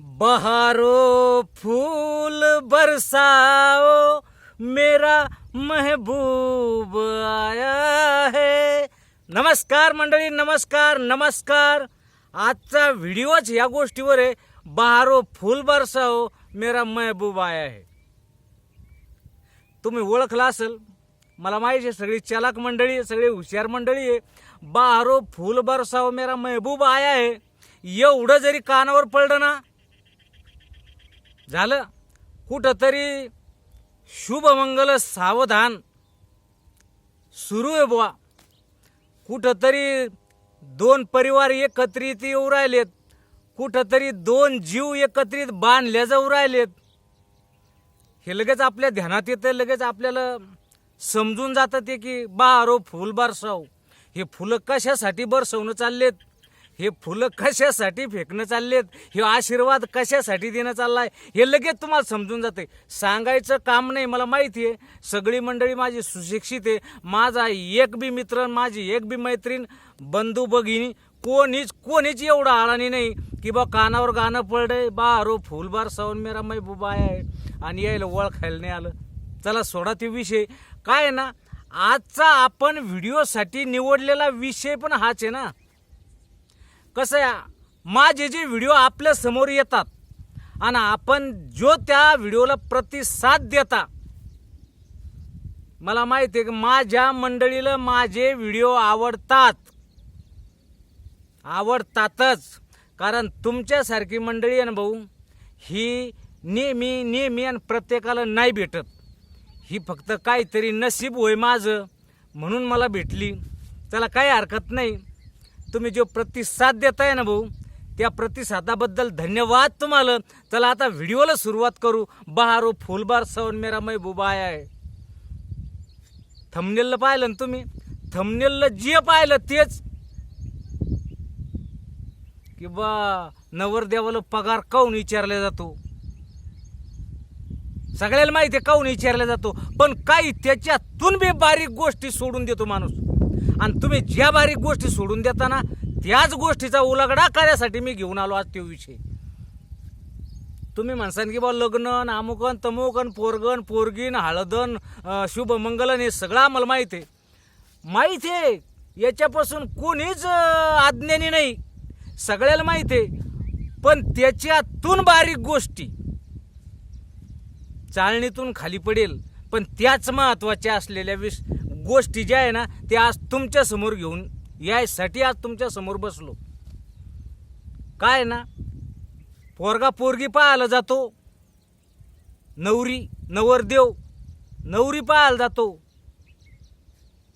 बहारो फूल बरसाओ मेरा महबूब आया है। नमस्कार मंडळी नमस्कार नमस्कार। आजचा व्हिडिओच या गोष्टीवर आहे. बहारो फूल बरसाओ मेरा महबूब आया है. तुम्ही ओळखला असेल मला माहिती आहे सगळी चालाक मंडळी आहे सगळी हुशार मंडळी आहे. बहारो फूल बरसाव मेरा महबूब आया आहे एवढं जरी कानावर पडलं ना झालं. कुठंतरी शुभमंगल सावधान सुरू आहे बुवा. कुठंतरी दोन परिवार एकत्रित येऊ राहिलेत. कुठंतरी दोन जीव एकत्रित बांधल्या जाऊ राहिलेत. हे लगेच आपल्या ध्यानात येतं लगेच आपल्याला समजून जातं ते की बारो फुल बरसाव. हे फुलं कशासाठी बरसवणं चाललेत? हे फुलं कशासाठी फेकणं चाललेत? हे आशीर्वाद कशासाठी देणं चाललाय? हे लगेच तुम्हाला समजून जाते. सांगायचं काम नाही मला माहिती आहे. सगळी मंडळी माझी सुशिक्षित आहे. माझा एक बी मित्र माझी एक बी मैत्रीण बंधू भगिनी कोणीच कोणीच एवढं आळाणी नाही की बा कानावर गाणं पडलंय बारो अरो फुलबार सावून मेरा महबूबा आहे. आणि यायला ओळखायला नाही आलं. चला सोडा ते विषय. काय आहे ना आजचा आपण व्हिडिओसाठी निवडलेला विषय पण हाच आहे ना. कसं आहे माझे जे व्हिडिओ आपल्यासमोर येतात आणि आपण जो त्या व्हिडिओला प्रतिसाद देता मला माहिती आहे की माझ्या मंडळीला माझे व्हिडिओ आवडतात. आवडतातच. कारण तुमच्यासारखी मंडळी आहे ना भाऊ ही नेहमी नेहमी आणि प्रत्येकाला नाही भेटत. ही फक्त काहीतरी नशीब होय माझं म्हणून मला भेटली. त्याला काही हरकत नाही. तुम्ही जो प्रतिसाद देताय ना भाऊ त्या प्रतिसादाबद्दल धन्यवाद तुम्हाला. चला आता व्हिडिओला सुरुवात करू. बहारो फुलबार सवन मेरा महबूबा आहे. थमनेलला पाहिलं ना तुम्ही? थमनेलला जे पाहिलं तेच. की बा नवरदेवाला पगार काऊन विचारला जातो? सगळ्याला माहिती आहे काऊन विचारला जातो? पण काही त्याच्यातून बी बारीक गोष्टी सोडून देतो माणूस. आणि तुम्ही ज्या बारीक गोष्टी सोडून देता ना त्याच गोष्टीचा उलगडा करण्यासाठी मी घेऊन आलो आज तो विषय. तुम्ही म्हणसान की बा लग्न अमुकन तमुकन पोरगन पोरगीन हळदन शुभमंगलन हे सगळं आम्हाला माहिती आहे. माहीत आहे याच्यापासून कोणीच आज्ञानी नाही. सगळ्याला माहीत आहे. पण त्याच्यातून बारीक गोष्टी चाळणीतून खाली पडेल. पण त्याच महत्त्वाच्या असलेल्या विष गोष्टी ज्या आहे ना त्या आज तुमच्यासमोर घेऊन यायसाठी आज तुमच्यासमोर बसलो. काय ना पोरगा पोरगी पाहायला जातो. नवरी नवरदेव नवरी पाहायला जातो.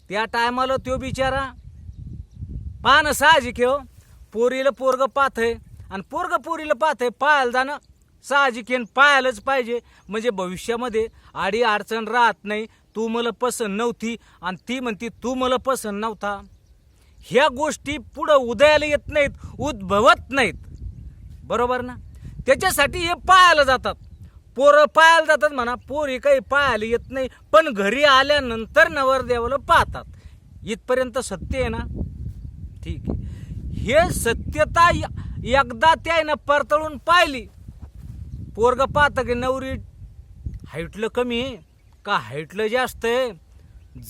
त्या टायमाला तो बिचारा पाहणं साहजिक हो. पोरीला पोरग पाहतंय आणि पोरग पोरीला पाहतंय पाहायला जाणं साहजिक आहे पाहायलाच पाहिजे. म्हणजे भविष्यामध्ये आडी अडचण राहत नाही. तू मला पसंत नव्हती आणि ती म्हणती तू मला पसंत नव्हता. ह्या गोष्टी पुढं उदयाला येत नाहीत उद्भवत नाहीत. बरोबर ना? त्याच्यासाठी हे पाहायला जातात. पोरं पाहायला जातात म्हणा पोरी काही पाहायला येत नाही पण घरी आल्यानंतर नवरदेवाला पाहतात. इथपर्यंत सत्य आहे ना? ठीक आहे. हे सत्यता य- एकदा त्यानं परतळून पाहिली. पोरग पाहतं की नवरी हाईटलं कमी आहे. का हाईटलं जास्त आहे?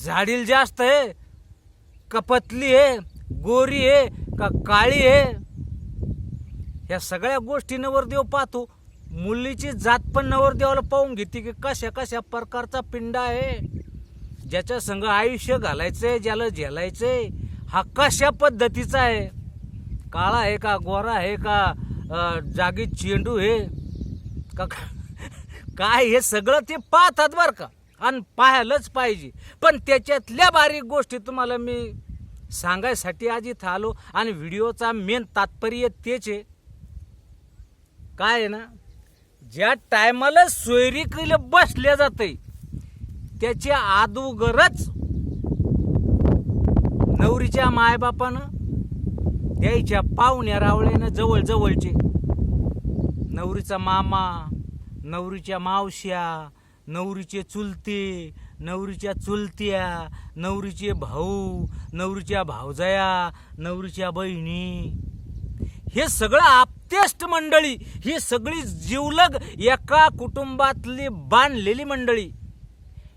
झाडील जास्त आहे? का पतली आहे? गोरी आहे? का काळी आहे? ह्या सगळ्या गोष्टी नवरदेव पाहतो. मुलीची जात पण नवरदेवाला पाहून घेते की कशा कशा प्रकारचा पिंडा आहे. ज्याच्या संग आयुष्य घालायचंय ज्याला झेलायचंय हा कशा पद्धतीचा आहे? काळा आहे का गोरा आहे का जागी चेंडू आहे? का काय हे सगळं ते पाहतात बरं का? आणि पाहायलाच पाहिजे. पण त्याच्यातल्या बारीक गोष्टी तुम्हाला मी सांगायसाठी आज इथं आलो आणि व्हिडिओचा मेन तात्पर्य तेच आहे. काय आहे ना? ज्या टायमाला सोयरीकडे बसल्या जाते त्याच्या आदोगरच नवरीच्या मायबापानं द्यायच्या पाहुण्या रावळ्यानं जवळ जवळचे नवरीचा मामा नवरीच्या मावश्या नवरीचे चुलते नवरीच्या चुलत्या नवरीचे भाऊ नवरीच्या भावजाया नवरीच्या बहिणी. हे सगळं आपतेष्ट मंडळी ही सगळी जीवलग एका कुटुंबातली बांधलेली मंडळी.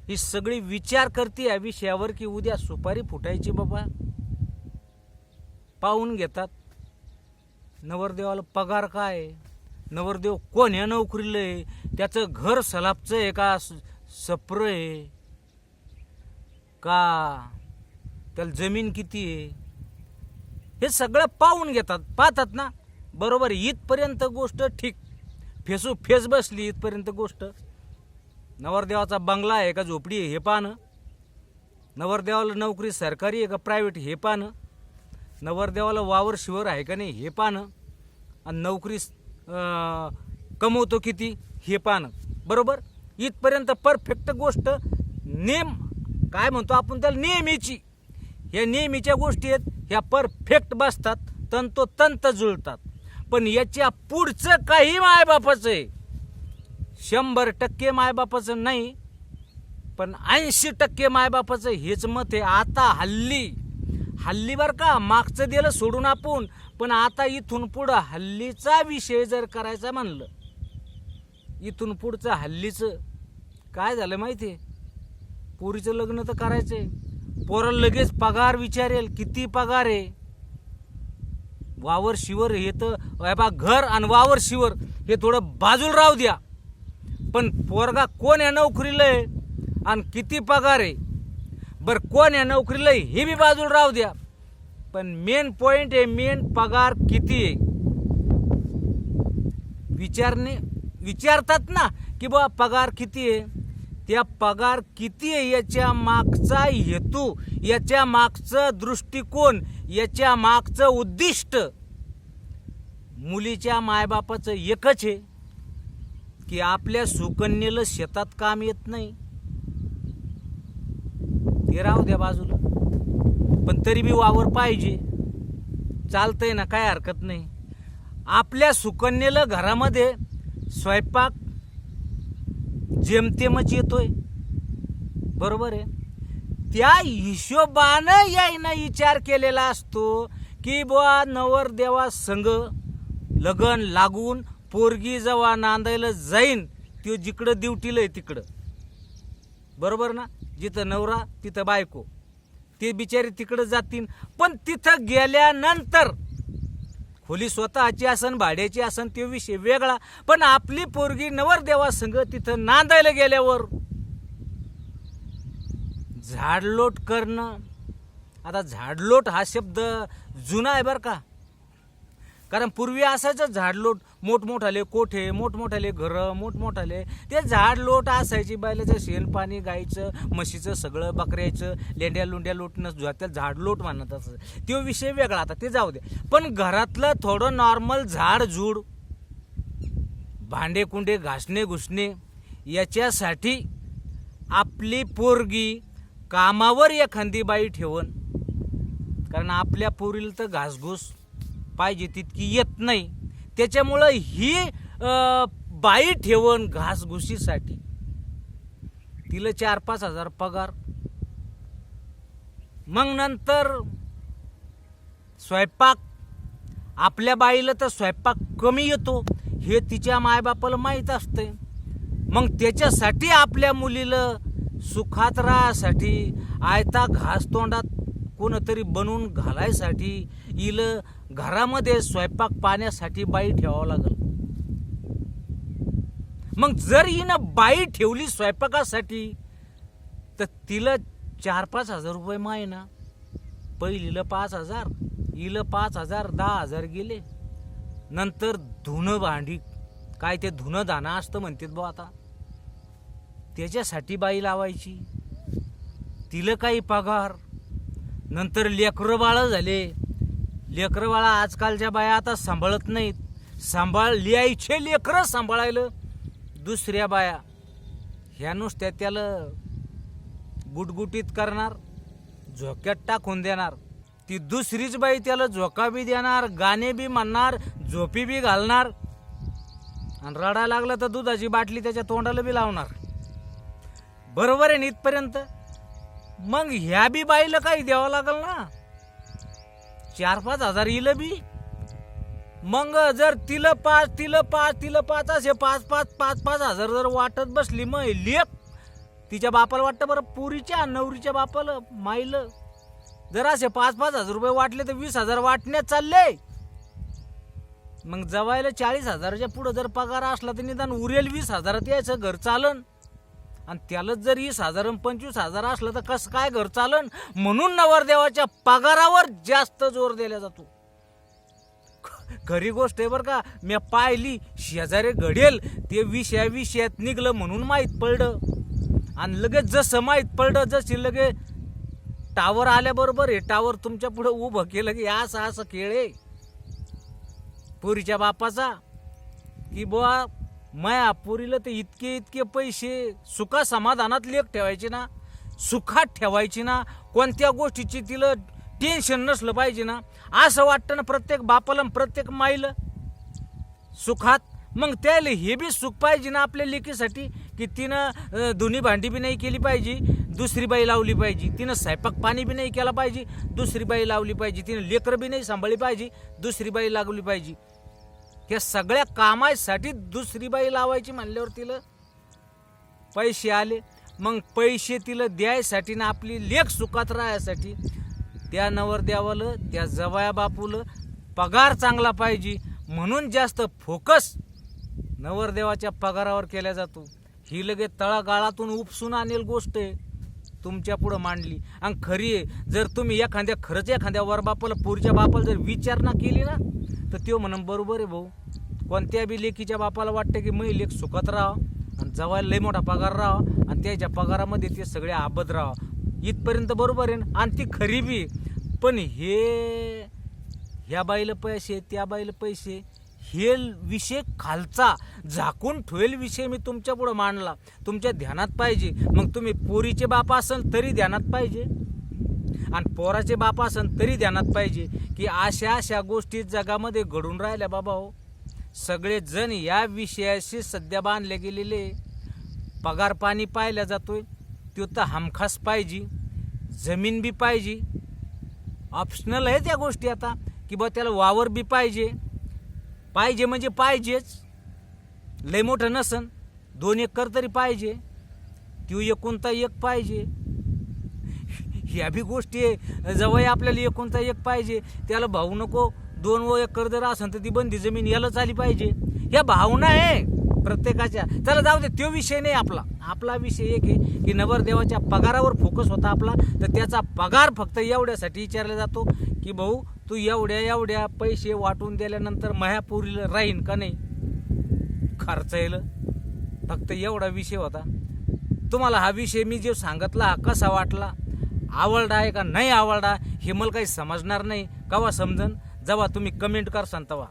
ही सगळी विचार करते या विषयावर की उद्या सुपारी फुटायची बाबा. पाहून घेतात. नवरदेवाला पगार काय? नवरदेव नवरदेव कोण्या नोकरीला आहे. त्याचं घर सलापचं आहे का? सप्र आहे. का? त्याला जमीन किती आहे? हे सगळं पाहून घेतात. पाहतात ना? बरोबर इथपर्यंत गोष्ट ठीक. फेसू फेस बसली इथपर्यंत गोष्ट. नवरदेवाचा बंगला आहे का? झोपडी आहे हे पाहणं. नवरदेवाला नोकरी सरकारी आहे का? प्रायव्हेट हे पाहणं. नवरदेवाला वावर शिवर आहे का नाही हे पाहणं. आणि नोकरी कमवतो किती? हे पाहणं. बरोबर? इथपर्यंत परफेक्ट गोष्ट. नेम काय म्हणतो आपण त्याला? नेहमीची. ह्या नेहमीच्या गोष्टी आहेत ह्या परफेक्ट बसतात तंतोतंत जुळतात. पण याच्या पुढचं काही मायबापाचं आहे. शंभर टक्के मायबापाचं नाही पण ऐंशी टक्के मायबापाचं हेच मत आहे. आता हल्ली हल्ली बर का मागचं दिलं सोडून आपण. पण आता इथून पुढं हल्लीचा विषय जर करायचा म्हणलं इथून पुढचं हल्लीचं काय झालं माहिती? आहे पोरीचं लग्न तर करायचंय. पोरं लगेच पगार विचारेल किती पगार आहे? वावर शिवर हे तर बा घर आणि वावर शिवर हे थोडं बाजूला राहू द्या. पण पोरगा कोण या नोकरीला आहे? आणि किती पगार आहे? बरं कोण या नोकरीला ही हे बी बाजूला राहू द्या. पण मेन पॉइंट आहे मेन पगार किती आहे? विचारणे विचारतात ना की बा पगार किती आहे? त्या पगार किती आहे याच्या मागचा हेतू याच्या मागचं दृष्टिकोन याच्या मागचं उद्दिष्ट? मुलीच्या मायबापाचं एकच आहे की आपल्या सुकन्येला शेतात काम येत नाही. हे राहू द्या बाजूला. पण तरी बी वावर पाहिजे. चालतंय ना काय हरकत नाही. आपल्या सुकन्येला घरामध्ये स्वयंपाक जेमतेमच येतोय. बरोबर आहे? त्या हिशोबानं यायनं विचार केलेला असतो की बुवा नवर देवा संघ लगन लागून पोरगी जेव्हा नांदायला जाईन तो जिकडं ड्युटीला आहे तिकडं. बरोबर ना? जिथं नवरा तिथं बायको. ते बिचारी तिकडं जातील पण तिथं गेल्यानंतर खोली स्वतःची असन भाड्याची असन तो विषय वेगळा. पण आपली पोरगी नवरदेवासंग तिथं नांदायला गेल्यावर झाडलोट करणं. आता झाडलोट हा शब्द जुना आहे बरं का. कारण पूर्वी असायचं झाडलोट मोठमोठाले कोठे मोठमोठाले घरं मोठमोठाले. ते झाडलोट असायची बैलाचं शेण पाणी गायचं म्हशीचं सगळं बकऱ्याचं लेंड्या लुंड्या लोटणं त्याला झाडलोट म्हणत असं. तो विषय वेगळा आता ते जाऊ दे. पण घरातलं थोडं नॉर्मल झाड झुड भांडे कुंडे घासणे घुसणे याच्यासाठी आपली पोरगी कामावर एखादी बाई ठेवण. कारण आपल्या पोरीला तर घासघूस पाहिजे तितकी येत नाही. त्याच्यामुळं ही अं, बाई ठेवण घासघुशीसाठी. तिला चार पाच हजार पगार. मग नंतर स्वयंपाक. आपल्या बाईला तर स्वयंपाक कमी येतो. हे तिच्या मायबापाला माहीत असते मग त्याच्यासाठी आपल्या मुलीला सुखात राहासाठी आयता घास तोंडात कोणतरी बनवून घालायसाठी इलं घरामध्ये स्वयंपाक पाण्यासाठी बाई ठेवावं लागल. मग जर हिनं बाई ठेवली स्वयंपाकासाठी तर तिला चार पाच हजार रुपये महिना पहिलीला पाच हजार इलं पाच हजार दहा हजार गेले. नंतर धुणं भांडी काय ते धुणं दाणं असतं म्हणतात बुवा आता. त्याच्यासाठी बाई लावायची. तिला काही पगार. नंतर लेकरं बाळं झाले. लेकरवाळा आजकालच्या बाया आता सांभाळत नाहीत. सांभाळ लिहायचे लेकरं सांभाळायला. दुसऱ्या बाया ह्या नुसत्या त्याला गुटगुटीत करणार झोक्यात टाकून देणार. ती दुसरीच बाई त्याला झोका बी देणार गाणे बी म्हणणार झोपी बी घालणार. आणि रडा लागला तर दुधाची बाटली त्याच्या तोंडाला बी लावणार. बरोबर आहे ना इथपर्यंत? मग ह्या बी बाईला काही द्यावं लागल ना? चार पाच हजार येईल बी. मग जर तिला पाच तिला पाच तिला पाच असे पाच पाच पाच पाच हजार जर वाटत बसली मग लेप. तिच्या बापाला वाटतं बरं पुरीच्या नवरीच्या बापाला माईलं जर असे पाच पाच हजार रुपये वाटले तर वीस हजार वाटण्यात चालले. मग जवायला चाळीस हजाराच्या पुढं जर पगार असला तर निदान उरेल वीस हजारात यायचं घर चालन. आणि त्यालाच जर वीस हजार पंचवीस हजार असलं तर कसं काय घर चालन? म्हणून नवरदेवाच्या पगारावर जास्त जोर दिला जातो. खरी गोष्ट आहे बरं का मी पाहिली शेजारी घडेल ते विषया विषयात निघलं म्हणून माहीत पडलं. आणि लगेच जसं माहीत पडलं जशी लगे टावर आल्याबरोबर हे टावर तुमच्यापुढे उभं केलं की असं असं खेळ आहे. पुरीच्या बापाचा की बुवा माया पुरीला तर इतके इतके पैसे सुखा समाधानात लेख ठेवायचे ना सुखात ठेवायची ना कोणत्या गोष्टीची तिला टेन्शन नसलं पाहिजे ना असं वाटतं ना प्रत्येक बापाला प्रत्येक माईला. सुखात मग त्याला हे बी सुख पाहिजे ना आपल्या लेकीसाठी की तिनं दोन्ही भांडी बी नाही केली पाहिजे दुसरी बाई लावली पाहिजे तिनं स्वयंपाक पाणी बी नाही केला पाहिजे दुसरी बाई लावली पाहिजे तिनं लेकरं बी नाही सांभाळली पाहिजे दुसरी बाई लागली पाहिजे. या सगळ्या कामासाठी दुसरी बाई लावायची म्हणल्यावर तिला पैसे आले. मग पैसे तिला द्यायसाठी ना आपली लेख सुखात राहायसाठी त्या नवरदेवाला त्या जवया बापूला पगार चांगला पाहिजे म्हणून जास्त फोकस नवरदेवाच्या पगारावर केला जातो. ही लगे तळागाळातून उपसून आणेल गोष्ट आहे. तुमच्या पुढं मांडली. आणि खरी आहे जर तुम्ही एखाद्या खरंच एखाद्या वरबापाला पुरच्या बापाला जर विचारणा केली ना तर तो म्हणून बरोबर आहे भाऊ. कोणत्या बी लेकीच्या बापाला वाटतं की मी लेख सुखात राहा आणि जवळ लय मोठा पगार राहा आणि त्याच्या पगारामध्ये ते सगळे आबद राहा इथपर्यंत बरोबर आहे ना? आणि ती खरी बी पण हे ह्या बाईला पैसे त्या बाईला पैसे हे विषय खालचा. झाकून ठेवेल विषय मी तुमच्या पुढं मांडला. तुमच्या ध्यानात पाहिजे. मग तुम्ही पोरीचे बाप असाल तरी ध्यानात पाहिजे. आणि पोराचे बाप असन तरी ध्यानात पाहिजे की अशा अशा गोष्टी जगामध्ये घडून राहिल्या बाबा हो. सगळेजण या विषयाशी सध्या बांधले गेलेले पगार पाणी पाहिला जातोय तो तर हमखास पाहिजे जमीन बी पाहिजे. ऑप्शनल आहे त्या गोष्टी आता की बा त्याला वावर बी पाहिजे. पाहिजे म्हणजे पाहिजेच. लय मोठं नसन दोन एकर तरी पाहिजे. तो एकोणता एक पाहिजे. ह्या बी गोष्टी आहे. जवळ आपल्याला एकोणता एक पाहिजे त्याला भाऊ नको दोन व एकर जर असेल तर ती बंदी जमीन यालाच आली पाहिजे. ह्या भावना आहे प्रत्येकाच्या. त्याला जाऊ दे तो विषय नाही आपला. आपला विषय एक आहे की नवरदेवाच्या पगारावर फोकस होता आपला तर त्याचा पगार फक्त एवढ्यासाठी विचारला जातो की भाऊ तू एवढ्या एवढ्या पैसे वाटून दिल्यानंतर मायापुरीला राहीन का नाही? खर्च येईल. फक्त एवढा विषय होता. तुम्हाला हा विषय मी जे सांगितला हा कसा वाटला? आवडला आहे का नाही आवडला हे मला काही समजणार नाही. कवा समजन? जेव्हा तुम्ही कमेंट करसान तेव्हा